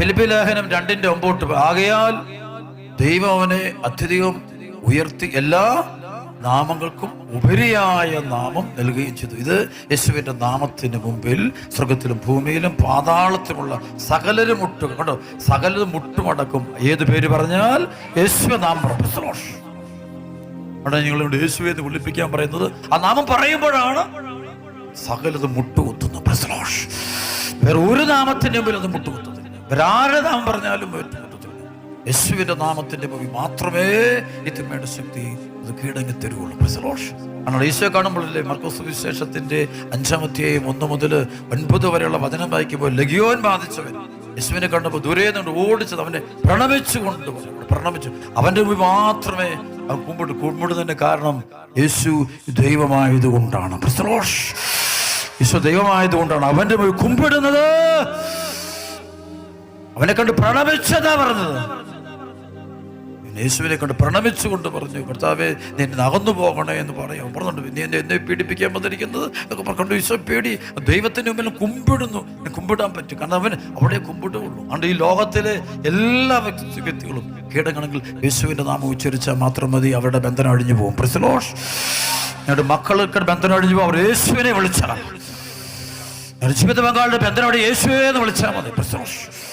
Philippi ലേഖനം രണ്ടിന്റെ ഒമ്പോട്ട് ആകയാൽ ദൈവം അവനെ അത്യധികം ഉയർത്തി എല്ലാ നാമങ്ങൾക്കും ഉപരിയായ നാമം നൽകുകയും ചെയ്തു. ഇത് യേശുവിന്റെ നാമത്തിന് മുമ്പിൽ സ്വർഗത്തിലും ഭൂമിയിലും പാതാളത്തിലുമുള്ള സകലരും മുട്ടും കണ്ടോ? സകലരും മുട്ടുമടക്കും ഏത് പേര് പറഞ്ഞാൽ യേശുവ നാമം. അവിടെ നിങ്ങളോട് യേശുവെ എന്ന് വിളിപ്പിക്കാൻ പറയുന്നത് ആ നാമം പറയുമ്പോഴാണ് സകലത് മുട്ടുകുത്തുന്നു വേറെ ഒരു നാമത്തിന് മുമ്പിൽ അത് മുട്ടുകുത്തുന്നില്ല നാമം പറഞ്ഞാലും യേശുവിന്റെ നാമത്തിന്റെ ഭൂമി മാത്രമേ ഇതിന്മേടെ ശക്തി അത് കീഴടങ്ങി തരുള്ളൂ പ്രസലോഷ് കാരണം ഈശോ കാണുമ്പോഴല്ലേ മർക്കോസ് വിശേഷത്തിന്റെ അഞ്ചാമത്തെയും ഒന്ന് മുതൽ ഒൻപത് വരെയുള്ള വചനം വായിക്കുമ്പോൾ ലഗിയോൻ ബാധിച്ചവൻ യേശുവിനെ കണ്ടപ്പോൾ ദൂരെ നിന്ന് ഓടിച്ചത് അവനെ പ്രണമിച്ചു കൊണ്ട് പ്രണമിച്ചു. അവന്റെ ഭൂമി മാത്രമേ അവൻ കുമ്പിട്ട് കുമ്പിടുന്നതിന്റെ കാരണം യേശു ദൈവമായത് കൊണ്ടാണ് പ്രസലോഷ് യേശു ദൈവമായത് കൊണ്ടാണ് അവന്റെ ഭൂമി കുമ്പിടുന്നത്. അവനെ കണ്ട് പ്രണമിച്ചതാ പറഞ്ഞത്. യേശുവിനെ കണ്ട് പ്രണമിച്ചുകൊണ്ട് പറഞ്ഞു കർത്താവെ നീ എന്നെ അകന്നു പോകണേ എന്ന് പറയും. പറഞ്ഞുണ്ട് നീ എന്നെ എന്നെ പീഡിപ്പിക്കാൻ വന്നിരിക്കുന്നത്? എന്നൊക്കെ. കണ്ടു ഈശോ പേടി ദൈവത്തിന് മുമ്പിൽ കുമ്പിടുന്നു. കുമ്പിടാൻ പറ്റും. കാരണം അവൻ അവിടെ കുമ്പിടുള്ളൂ അതുകൊണ്ട് ഈ ലോകത്തിലെ എല്ലാ വ്യക്തി വ്യക്തികളും കീടങ്ങണെങ്കിൽ യേശുവിന്റെ നാമം ഉച്ചരിച്ചാൽ മാത്രം മതി. അവരുടെ ബന്ധനം അഴിഞ്ഞു പോകും. പ്രസലോഷ് ഞങ്ങളുടെ മക്കൾക്ക് ബന്ധനം അഴിഞ്ഞു പോകും. അവർ യേശുവിനെ വിളിച്ചാൽ ജീവിത പങ്കാളിയുടെ ബന്ധനം അവിടെ യേശുവേ എന്ന് വിളിച്ചാൽ മതി. പ്രസലോഷ്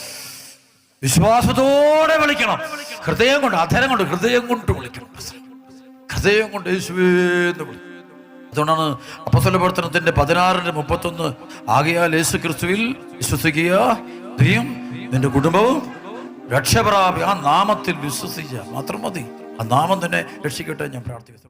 വിശ്വാസത്തോടെ വിളിക്കണം. ഹൃദയം കൊണ്ട് അധരം കൊണ്ട് ഹൃദയം കൊണ്ട് വിളിക്കണം. ഹൃദയം കൊണ്ട് യേശുവേന്ന് വിളിക്കും അതുകൊണ്ടാണ് അപ്പസ്വല പ്രവർത്തനത്തിന്റെ പതിനാറിന്റെ മുപ്പത്തൊന്ന്. ആകയാൽ യേശു ക്രിസ്തുവിൽ വിശ്വസിക്കുക നീയും നിന്റെ കുടുംബവും രക്ഷപ്രാപി ആ നാമത്തിൽ വിശ്വസിക്കുക. മാത്രം മതി. ആ നാമം തന്നെ രക്ഷിക്കട്ടെ ഞാൻ പ്രാർത്ഥിക്കുന്നു.